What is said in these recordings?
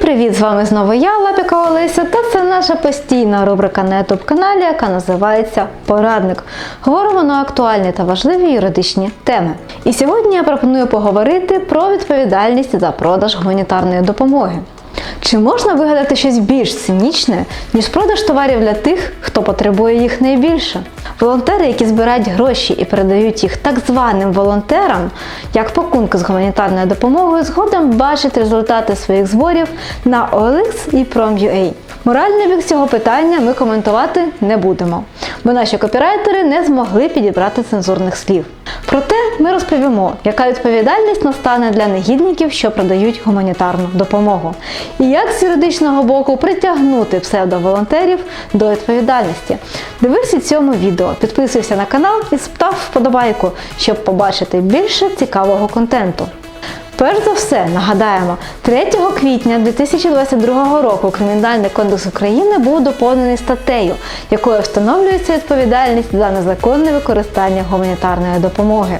привіт! З вами знову я, Лапіка Олеся, та це наша постійна рубрика на youtube каналі, яка називається Порадник. Говоримо на актуальні та важливі юридичні теми. І сьогодні я пропоную поговорити про відповідальність за продаж гуманітарної допомоги. Чи можна вигадати щось більш цинічне, ніж продаж товарів для тих, хто потребує їх найбільше? Волонтери, які збирають гроші і передають їх так званим волонтерам, як пакунки з гуманітарною допомогою, згодом бачать результати своїх зборів на OLX і Prom.ua. Моральний бік цього питання ми коментувати не будемо, бо наші копірайтери не змогли підібрати цензурних слів. Проте ми розповімо, яка відповідальність настане для негідників, що продають гуманітарну допомогу, і як з юридичного боку притягнути псевдоволонтерів до відповідальності. Дивився цьому відео, підписуйся на канал і став вподобайку, щоб побачити більше цікавого контенту. Перш за все, нагадаємо, 3 квітня 2022 року Кримінальний кодекс України був доповнений статтею, якою встановлюється відповідальність за незаконне використання гуманітарної допомоги.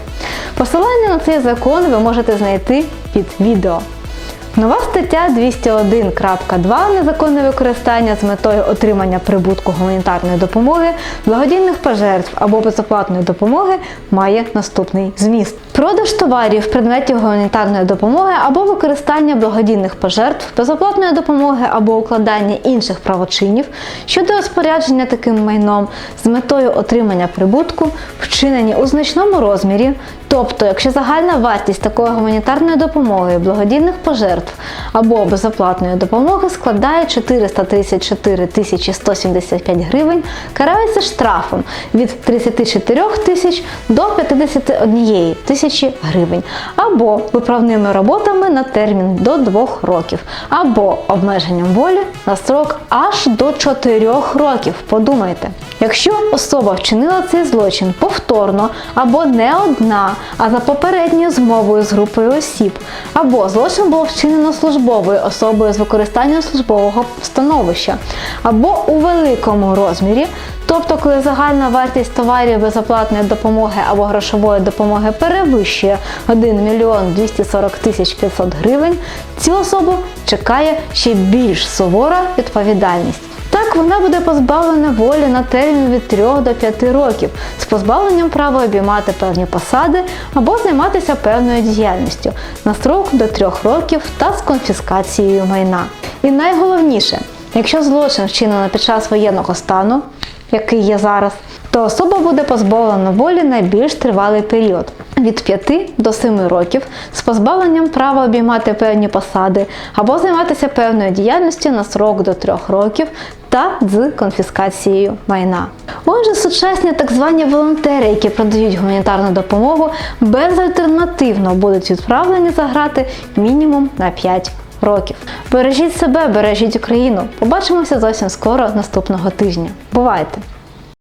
Посилання на цей закон ви можете знайти під відео. Нова стаття 201.2 незаконне використання з метою отримання прибутку гуманітарної допомоги, благодійних пожертв або безоплатної допомоги має наступний зміст. Продаж товарів, предметів гуманітарної допомоги або використання благодійних пожертв, безоплатної допомоги або укладання інших правочинів щодо розпорядження таким майном з метою отримання прибутку, вчинені у значному розмірі, тобто, якщо загальна вартість такої гуманітарної допомоги, благодійних пожертв або безоплатної допомоги складає 434 тисячі 175 гривень, карається штрафом від 34 тисяч до 51 тисячі гривень, або виправними роботами на термін до 2 років, або обмеженням волі на строк аж до 4 років. Подумайте, якщо особа вчинила цей злочин повторно або не одна, а за попередньою змовою з групою осіб, або злочин було вчинено службовою особою з використанням службового становища, або у великому розмірі, тобто коли загальна вартість товарів безоплатної допомоги або грошової допомоги перевищує 1 мільйон 240 тисяч 500 гривень, цю особу чекає ще більш сувора відповідальність. Так, вона буде позбавлена волі на термін від 3 до 5 років з позбавленням права обіймати певні посади або займатися певною діяльністю на строк до 3 років та з конфіскацією майна. І найголовніше, якщо злочин вчинено під час воєнного стану, який є зараз, то особа буде позбавлена волі на більш тривалий період від 5 до 7 років з позбавленням права обіймати певні посади або займатися певною діяльністю на срок до 3 років та з конфіскацією майна. Отже, сучасні так звані волонтери, які продають гуманітарну допомогу, безальтернативно будуть відправлені за грати мінімум на 5 років. Бережіть себе, бережіть Україну. Побачимося зовсім скоро наступного тижня. Бувайте!